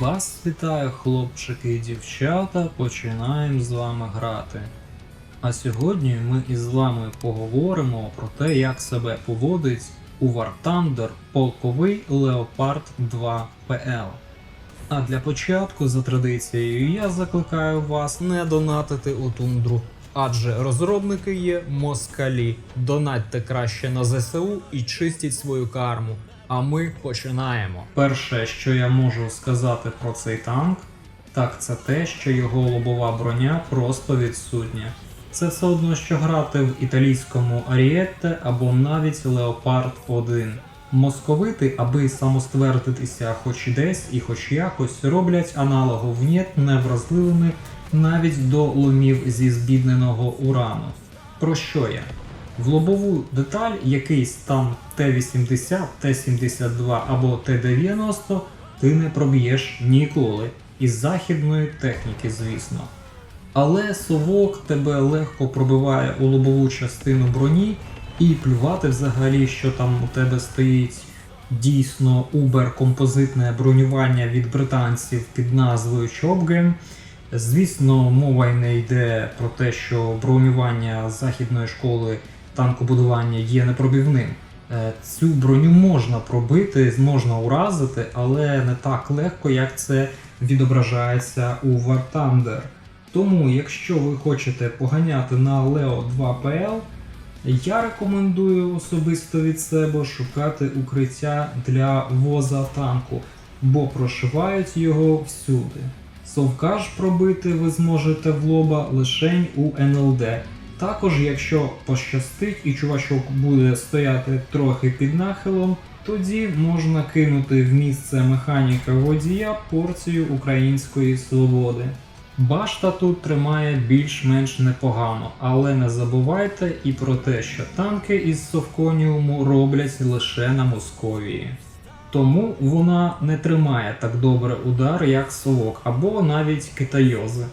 Вас вітаю, хлопчики і дівчата. Починаємо з вами грати. А сьогодні ми із вами поговоримо про те, як себе поводить у War Thunder полковий Leopard 2 PL. А для початку, за традицією, я закликаю вас не донатити у тундру. Адже розробники є москалі. Донатьте краще на ЗСУ і чистіть свою карму. А ми починаємо. Перше, що я можу сказати про цей танк, так це те, що його лобова броня просто відсутня. Це все одно, що грати в італійському Арієтте або навіть Леопард 1. Московити, аби самоствердитися хоч десь і хоч якось, роблять аналогов НЕТ невразливими навіть до ломів зі збідненого урану. Про що я? В лобову деталь якийсь там Т-80, Т-72 або Т-90 ти не проб'єш ніколи. Із західної техніки, звісно. Але совок тебе легко пробиває у лобову частину броні, і плювати взагалі, що там у тебе стоїть дійсно убер-композитне бронювання від британців під назвою Chopgen. Звісно, мова й не йде про те, що бронювання західної школи танкобудування є непробівним. Е, Цю броню можна пробити, можна уразити, але не так легко, як це відображається у War Thunder. Тому, якщо ви хочете поганяти на Leo 2 PL, я рекомендую особисто від себе шукати укриття для воза танку, бо прошивають його всюди. Совка пробити ви зможете в лоба лише у НЛД. Також, якщо пощастить і чувачок буде стояти трохи під нахилом, тоді можна кинути в місце механіка водія порцію української свободи. Башта тут тримає більш-менш непогано, але не забувайте і про те, що танки із Совконіуму роблять лише на Московії. Тому вона не тримає так добре удар, як совок, або навіть китайози.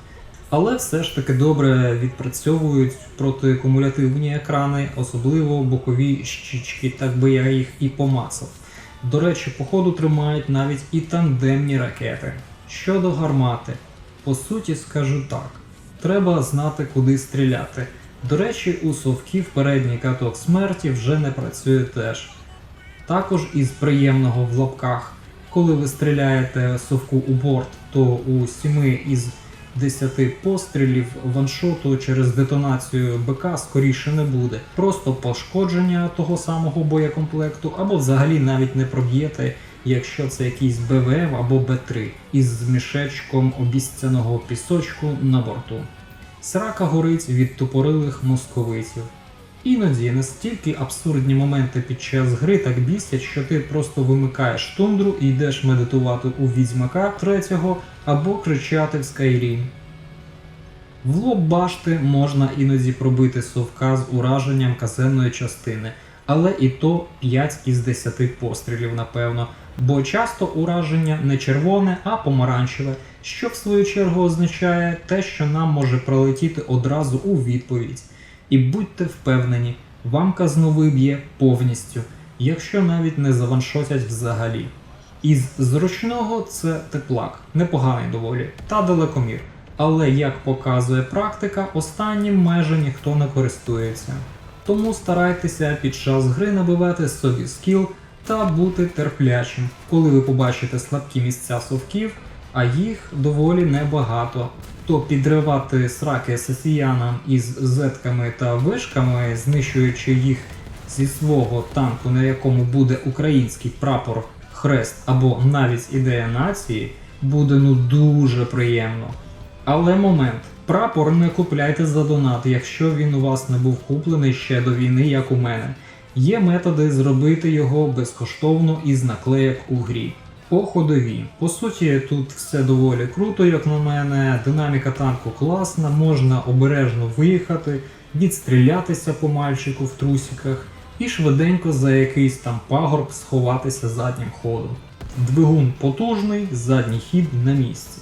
Але все ж таки добре відпрацьовують протикумулятивні екрани, особливо бокові щічки, так би я їх і помацав. До речі, по ходу тримають навіть і тандемні ракети. Щодо гармати, по суті скажу так: треба знати, куди стріляти. До речі, у совків передній каток смерті вже не працює теж. Також із приємного в лапках, коли ви стріляєте совку у борт, то у 7 із 10 пострілів ваншоту через детонацію БК скоріше не буде. Просто пошкодження того самого боєкомплекту, або взагалі навіть не проб'єте, якщо це якийсь БВМ або Б3 із мішечком обіцяного пісочку на борту. Срака горить від тупорилих московитів. Іноді настільки абсурдні моменти під час гри так бісять, що ти просто вимикаєш тундру і йдеш медитувати у відьмака третього або кричати в Skyrim. В лоб башти можна іноді пробити совка з ураженням казенної частини, але і то 5 із 10 пострілів, напевно, бо часто ураження не червоне, а помаранчеве, що в свою чергу означає те, що нам може пролетіти одразу у відповідь. І будьте впевнені, вам казну виб'є повністю, якщо навіть не заваншотять взагалі. Із зручного це теплак, непоганий доволі, та далекомір. Але як показує практика, останнім майже ніхто не користується. Тому старайтеся під час гри набивати собі скіл та бути терплячим, коли ви побачите слабкі місця совків, а їх доволі небагато. То підривати сраки сесіянам із зетками та вишками, знищуючи їх зі свого танку, на якому буде український прапор, хрест або навіть ідея нації, буде ну дуже приємно. Але момент. Прапор не купляйте за донат, якщо він у вас не був куплений ще до війни, як у мене. Є методи зробити його безкоштовно із наклеєк у грі. По ходові. По суті, тут все доволі круто, як на мене. Динаміка танку класна, можна обережно виїхати, відстрілятися по мальчику в трусиках і швиденько за якийсь там пагорб сховатися заднім ходом. Двигун потужний, задній хід на місці.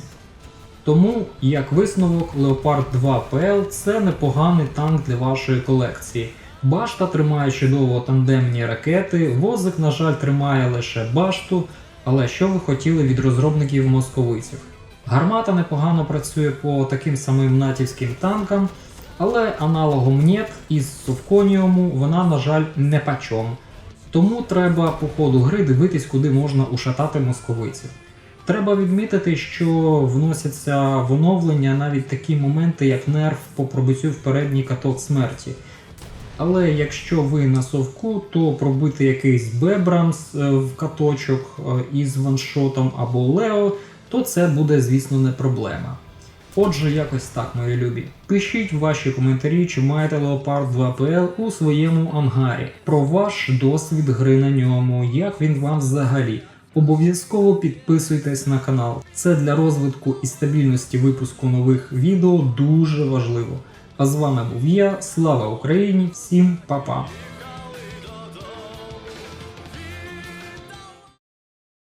Тому, як висновок, Leopard 2 PL це непоганий танк для вашої колекції. Башта тримає чудово тандемні ракети, возик, на жаль, тримає лише башту, Але що ви хотіли від розробників московиців? Гармата непогано працює по таким самим натівським танкам, але аналогом НЕТ із Совконіуму вона, на жаль, не пачом. Тому треба по ходу гри дивитись, куди можна ушатати московиців. Треба відмітити, що вносяться в оновлення навіть такі моменти, як нерв по пробиттю в передній каток смерті. Але якщо ви на совку, то пробити якийсь Бебрамс е, в каточок е, із ваншотом або Лео, то це буде, звісно, не проблема. Отже, якось так, мої любі. Пишіть ваші коментарі, чи маєте Leopard 2PL у своєму ангарі, про ваш досвід гри на ньому, як він вам взагалі. Обов'язково підписуйтесь на канал. Це для розвитку і стабільності випуску нових відео дуже важливо. А з вами був я, слава Україні, всім па-па!